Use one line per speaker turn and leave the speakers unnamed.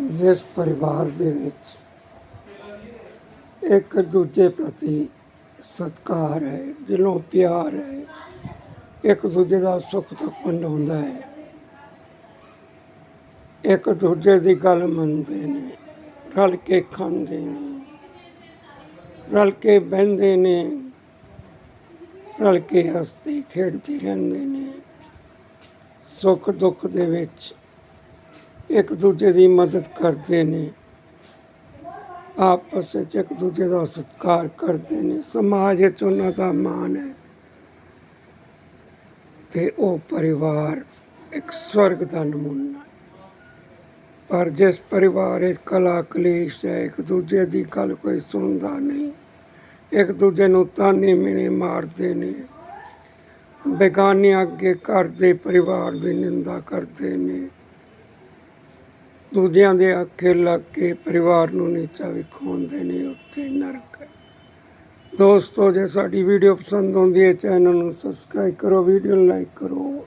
ਜਿਸ ਪਰਿਵਾਰ ਦੇ ਵਿੱਚ ਇੱਕ ਦੂਜੇ ਪ੍ਰਤੀ ਸਤਿਕਾਰ ਹੈ, ਦਿਲੋਂ ਪਿਆਰ ਹੈ, ਇੱਕ ਦੂਜੇ ਦਾ ਸੁੱਖ ਦੁੱਖ ਵੰਡਾਉਂਦਾ ਹੈ, ਇੱਕ ਦੂਜੇ ਦੀ ਗੱਲ ਮੰਨਦੇ ਨੇ, ਰਲ ਕੇ ਖਾਂਦੇ ਨੇ, ਰਲ ਕੇ ਬਹਿੰਦੇ ਨੇ, ਰਲ ਕੇ ਹੱਸਦੇ ਖੇਡਦੇ ਰਹਿੰਦੇ ਨੇ, ਸੁੱਖ ਦੁੱਖ ਦੇ ਵਿੱਚ ਇੱਕ ਦੂਜੇ ਦੀ ਮਦਦ ਕਰਦੇ ਨੇ। ਆਪਸ ਵਿੱਚ ਇੱਕ ਦੂਜੇ ਦਾ ਸਤਿਕਾਰ ਕਰਦੇ ਨੇ। ਸਮਾਜ ਵਿੱਚ ਉਹਨਾਂ ਦਾ ਮਾਣ ਹੈ। ਤੇ ਉਹ ਪਰਿਵਾਰ ਇੱਕ ਸਵਰਗ ਦਾ ਨਮੂਨਾ ਪਰ ਜਿਸ ਪਰਿਵਾਰ ਵਿੱਚ ਕਲਾ ਕਲੇਸ਼ ਹੈ, ਇੱਕ ਦੂਜੇ ਦੀ ਗੱਲ ਕੋਈ ਸੁਣਦਾ ਨਹੀਂ। ਇੱਕ ਦੂਜੇ ਨੂੰ ਤਾਨੇ ਮਿਹਣੇ ਮਾਰਦੇ ਨੇ। ਬੇਗਾਨਿਆਂ ਅੱਗੇ ਘਰ ਦੇ ਪਰਿਵਾਰ ਦੀ ਨਿੰਦਾ ਕਰਦੇ ਨੇ। ਦੂਜਿਆਂ ਦੇ ਅੱਖੇ ਲੱਗ ਕੇ ਪਰਿਵਾਰ ਨੂੰ ਨੀਚਾ ਵਿਖਾਉਂਦੇ ਨੇ ਉੱਥੇ ਨਰਕ ਹੈ। ਦੋਸਤੋ, ਜੇ ਸਾਡੀ ਵੀਡੀਓ ਪਸੰਦ ਆਉਂਦੀ ਹੈ, ਚੈਨਲ ਨੂੰ ਸਬਸਕ੍ਰਾਈਬ ਕਰੋ, ਵੀਡੀਓ ਨੂੰ ਲਾਈਕ ਕਰੋ।